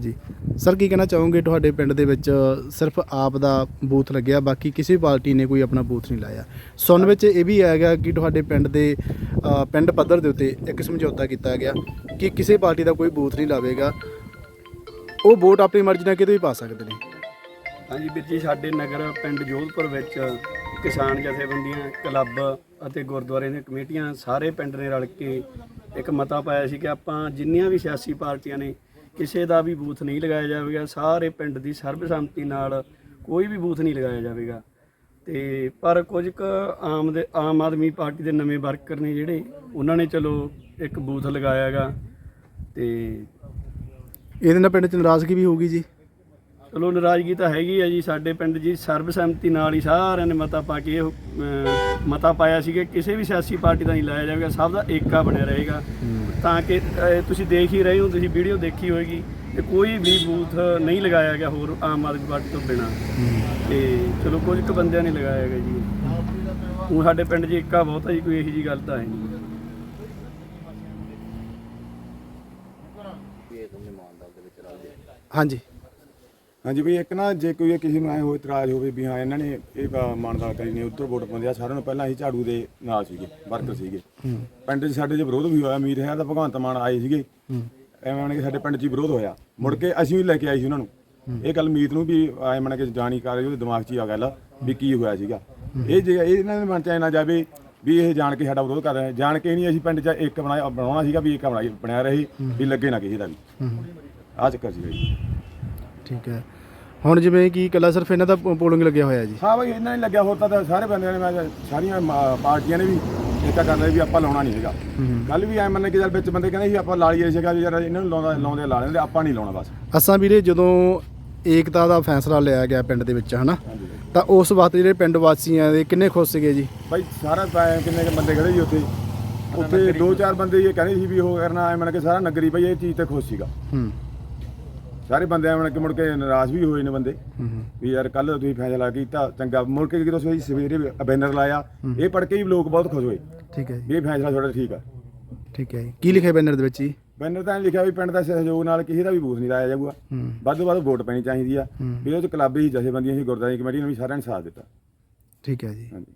ਹਾਂਜੀ। ਸਰ ਕੀ ਕਹਿਣਾ ਚਾਹੋਗੇ? ਤੁਹਾਡੇ ਪਿੰਡ ਦੇ ਵਿੱਚ ਸਿਰਫ ਆਪ ਦਾ ਬੂਥ ਲੱਗਿਆ ਬਾਕੀ ਕਿਸੇ ਪਾਰਟੀ ਨੇ ਕੋਈ ਆਪਣਾ ਬੂਥ ਨਹੀਂ ਲਾਇਆ। ਸੁਣ ਵਿੱਚ ਇਹ ਵੀ ਆਏਗਾ ਕਿ ਤੁਹਾਡੇ ਪਿੰਡ ਦੇ ਅ, ਪਿੰਡ ਪੱਧਰ ਦੇ ਉੱਤੇ ਇੱਕ ਸਮਝੌਤਾ ਕੀਤਾ ਗਿਆ ਕਿ ਕਿਸੇ ਪਾਰਟੀ ਦਾ ਕੋਈ ਬੂਥ ਨਹੀਂ ਲਾਵੇਗਾ। ਉਹ ਵੋਟ ਆਪਣੀ ਮਰਜ਼ੀ ਨਾਲ ਕਿਤੇ ਵੀ ਪਾ ਸਕਦੇ ਨੇ। ਹਾਂਜੀ ਵੀਰ ਜੀ ਸਾਡੇ ਨਗਰ ਪਿੰਡ ਜੋਧਪੁਰ ਵਿੱਚ ਕਿਸਾਨ ਜਥੇਬੰਦੀਆਂ ਕਲੱਬ ਅਤੇ ਗੁਰਦੁਆਰੇ ਦੀਆਂ ਕਮੇਟੀਆਂ ਸਾਰੇ ਪਿੰਡ ਨੇ ਰਲ ਕੇ ਇੱਕ ਮਤਾ ਪਾਇਆ ਸੀ ਕਿ ਆਪਾਂ ਜਿੰਨੀਆਂ ਵੀ ਸਿਆਸੀ ਪਾਰਟੀਆਂ ਨੇ ਕਿਸੇ ਦਾ ਵੀ ਬੂਥ ਨਹੀਂ ਲਗਾਇਆ ਜਾਵੇਗਾ, ਸਾਰੇ ਪਿੰਡ ਦੀ ਸਰਬਸੰਮਤੀ ਨਾਲ ਕੋਈ ਵੀ ਬੂਥ ਨਹੀਂ ਲਗਾਇਆ ਜਾਵੇਗਾ। ਤੇ ਪਰ ਕੁਝ ਕੁ ਆਮ ਦੇ, ਆਮ ਆਦਮੀ ਪਾਰਟੀ ਦੇ ਨਵੇਂ ਵਰਕਰ ਨੇ ਜਿਹੜੇ, ਉਹਨਾਂ ਨੇ ਚਲੋ ਇੱਕ ਬੂਥ ਲਗਾਇਆਗਾ ਤੇ ਇਹਦੇ ਨਾਲ ਪਿੰਡ 'ਚ ਨਾਰਾਜ਼ਗੀ ਵੀ ਹੋਊਗੀ ਜੀ। ਚਲੋ ਨਾਰਾਜ਼ਗੀ ਤਾਂ ਹੈਗੀ ਆ ਜੀ ਸਾਡੇ ਪਿੰਡ ਜੀ ਸਰਬਸੰਮਤੀ ਨਾਲ ਹੀ ਸਾਰਿਆਂ ਨੇ ਮਤਾ ਪਾ ਕੇ ਇਹ ਅਹ, ਮਤਾ ਪਾਇਆ ਸੀ ਕਿ ਕਿਸੇ ਵੀ ਸਿਆਸੀ ਪਾਰਟੀ ਦਾ ਨਹੀਂ ਲਾਇਆ ਜਾਵੇਗਾ ਸਭ ਦਾ ਏਕਾ ਬਣਿਆ ਰਹੇਗਾ। ਤਾਂ ਕਿ ਅਹ, ਤੁਸੀਂ ਦੇਖ ਹੀ ਰਹੇ ਹੋ ਤੁਸੀਂ ਵੀਡੀਓ ਦੇਖੀ ਹੋਏਗੀ ਕਿ ਕੋਈ ਵੀ ਬੂਥ ਨਹੀਂ ਲਗਾਇਆ ਗਿਆ ਹੋਰ ਆਮ ਆਦਮੀ ਪਾਰਟੀ ਤੋਂ ਬਿਨਾ। ਤੇ ਚਲੋ ਕੁਝ ਕੁ ਬੰਦਿਆਂ ਨੇ ਲਗਾਇਆ ਗਿਆ ਜੀ। ਹੁਣ ਸਾਡੇ ਪਿੰਡ 'ਚ ਏਕਾ ਬਹੁਤ ਹੈ ਜੀ ਕੋਈ ਇਹੋ ਜੀ ਗੱਲ ਤਾਂ ਹੈ ਨਹੀਂ। ਹਾਂਜੀ। ਹਾਂਜੀ ਵੀ ਇੱਕ ਨਾ ਜੇ ਕੋਈ ਕਿਸੇ ਨੂੰ ਐ ਹੋਏ ਇਤਰਾਜ਼ ਹੋਵੇ ਵੀ ਹਾਂ ਇਹਨਾਂ ਨੇ ਇਹ ਮਾਨਦਾਰ ਕਰੀ ਨੇ ਉੱਧਰ ਵੋਟ ਪਾਉਂਦੇ ਆ। ਸਾਰਿਆਂ ਨੂੰ ਪਹਿਲਾਂ ਅਸੀਂ ਝਾੜੂ ਦੇ ਨਾਲ ਸੀਗੇ ਵਰਕਰ ਸੀਗੇ। ਪਿੰਡ 'ਚ ਸਾਡੇ 'ਚ ਵਿਰੋਧ ਵੀ ਹੋਇਆ ਉਮੀਦ ਹੈ ਤਾਂ ਭਗਵੰਤ ਮਾਨ ਆਏ ਸੀਗੇ। ਐਵੇਂ ਮੰਨ ਕੇ ਸਾਡੇ ਪਿੰਡ 'ਚ ਵਿਰੋਧ ਹੋਇਆ। ਮੁੜ ਕੇ ਅਸੀਂ ਵੀ ਲੈ ਕੇ ਆਏ ਸੀ ਉਹਨਾਂ ਨੂੰ। ਇਹ ਗੱਲ ਮੀਤ ਨੂੰ ਵੀ ਐ ਮੰਨ ਕੇ ਜਾਣੀ ਕਰ ਉਹਦੇ ਦਿਮਾਗ 'ਚ ਹੀ ਆ ਗੱਲ ਵੀ ਕੀ ਹੋਇਆ ਸੀਗਾ। ਇਹ ਜੇ ਇਹ ਇਹਨਾਂ ਦੇ ਮਨ 'ਚ ਐ ਨਾ ਜਾਵੇ ਵੀ ਇਹ ਜਾਣ ਕੇ ਸਾਡਾ ਵਿਰੋਧ ਕਰ ਰਹੇ। ਜਾਣ ਕੇ ਨਹੀਂ ਅਸੀਂ ਪਿੰਡ 'ਚ ਇੱਕ ਬਣਾਇਆ ਬਣਾਉਣਾ ਸੀਗਾ ਵੀ ਇੱਕ ਬਣਾਈ ਬਣਿਆ ਰਹੇ ਵੀ ਲੱਗੇ ਨਾ ਕਿਸੇ ਦਾ ਵੀ। ਆ ਚੱਕਰ ਸੀਗਾ ਜੀ। ਠੀਕ ਹੈ। ਹੁਣ ਜਿਵੇਂ ਕਿ ਇਕੱਲਾ ਸਿਰਫ ਇਹਨਾਂ ਦਾ ਪੋਲਿੰਗ ਲੱਗਿਆ ਹੋਇਆ ਜੀ? ਹਾਂ ਬਈ ਇਹਨਾਂ ਨੇ ਲੱਗਿਆ ਹੋਰ ਤਾਂ ਸਾਰੇ ਬੰਦਿਆਂ ਨੇ ਮੈਂ ਸਾਰੀਆਂ ਮਾ- ਪਾਰਟੀਆਂ ਨੇ ਵੀ ਏਕਾ ਕਰ ਲਿਆ ਵੀ ਆਪਾਂ ਲਾਉਣਾ ਨਹੀਂ ਹੈਗਾ। ਕੱਲ ਵੀ ਐ ਮੰਨ ਕੇ ਚੱਲ ਵਿੱਚ ਬੰਦੇ ਕਹਿੰਦੇ ਸੀ ਆਪਾਂ ਲਾ ਲਈਏ ਸੀਗਾ ਵੀ ਯਾਰ ਇਹਨਾਂ ਨੂੰ ਲਾਉਂਦਾ ਲਾਉਂਦੇ ਲਾ ਲੈਂਦੇ ਆਪਾਂ ਨਹੀਂ ਲਾਉਣਾ ਬਸ। ਅਸਾਂ ਵੀਰੇ ਜਦੋਂ ਏਕਤਾ ਦਾ ਫੈਸਲਾ ਲਿਆ ਗਿਆ ਪਿੰਡ ਦੇ ਵਿੱਚ ਹਨਾ? ਤਾਂ ਉਸ ਵਕਤ ਜਿਹੜੇ ਪਿੰਡ ਵਾਸੀਆਂ ਦੇ ਕਿੰਨੇ ਖੁਸ਼ ਸੀਗੇ ਜੀ? ਬਾਈ ਸਾਰਾ ਪੈ- ਕਿੰਨੇ ਕੁ ਬੰਦੇ ਖੜੇ ਸੀ ਉੱਥੇ। ਉੱਥੇ ਦੋ ਚਾਰ ਬੰਦੇ ਇਹ ਕਹਿੰਦੇ ਸੀ ਵੀ ਉਹ ਕਰਨਾ ਐ ਮੰਨ ਕੇ ਸਾਰਾ ਨਗਰੀ ਬਈ ਇਹ ਚੀਜ਼ ਤੇ ਖੁਸ਼ ਸੀਗਾ। ਹੂੰ। ਸਾਰੇ ਬੰਦੇ ਐ ਮੰਨ ਕੇ ਮੁੜ ਕੇ ਨਾਰਾਜ਼ ਵੀ ਹੋਏ ਨੇ ਬੰਦੇ। ਹੂੰ ਵੀ ਯਾਰ ਕੱਲ ਤੁਸੀਂ ਫੈਸਲਾ ਕੀਤਾ ਚੰਗਾ ਮੁੜ ਕੇ ਜਦੋਂ ਸਵੇਰੇ ਸਵੇਰੇ ਬੈਨਰ ਲਾਇਆ ਇਹ ਪੜ ਕੇ ਹੀ ਲੋਕ ਬਹੁਤ ਖੁਸ਼ ਹੋਏ। ਠੀਕ ਹੈ ਜੀ। ਵੀ ਇਹ ਫੈਸਲਾ ਤੁਹਾਡਾ ਠੀਕ ਆ। ਠੀਕ ਹੈ ਜੀ। ਕੀ ਲਿਖਿਆ ਬੈਨਰ ਦੇ ਵਿੱਚ ਜੀ? ਬੈਨਰ ਤਾਂ ਲਿਖਿਆ ਵੀ ਪਿੰਡ ਦਾ ਸਹਿਯੋਗ ਨਾਲ ਕਿਸੇ ਦਾ ਵੀ ਬੂਥ ਨਹੀਂ ਲਾਇਆ ਜਾਊਗਾ। ਹੂੰ। ਵੱਧ ਤੋਂ ਵੱਧ ਵੋਟ ਪੈਣੀ ਚਾਹੀਦੀ ਆ। ਹੂੰ। ਵੀ ਉਹਦੇ ਚ ਕਲੱਬ ਹੀ ਜਥੇਬੰਦੀਆਂ ਸੀ ਗੁਰਦਾਰੀ ਕਮੇਟੀ ਨੇ ਵੀ ਸਾਰਿਆਂ ਨੇ ਸਾਥ ਦਿੱਤਾ। ਠੀਕ ਹੈ ਜੀ। ਹਾਂਜੀ।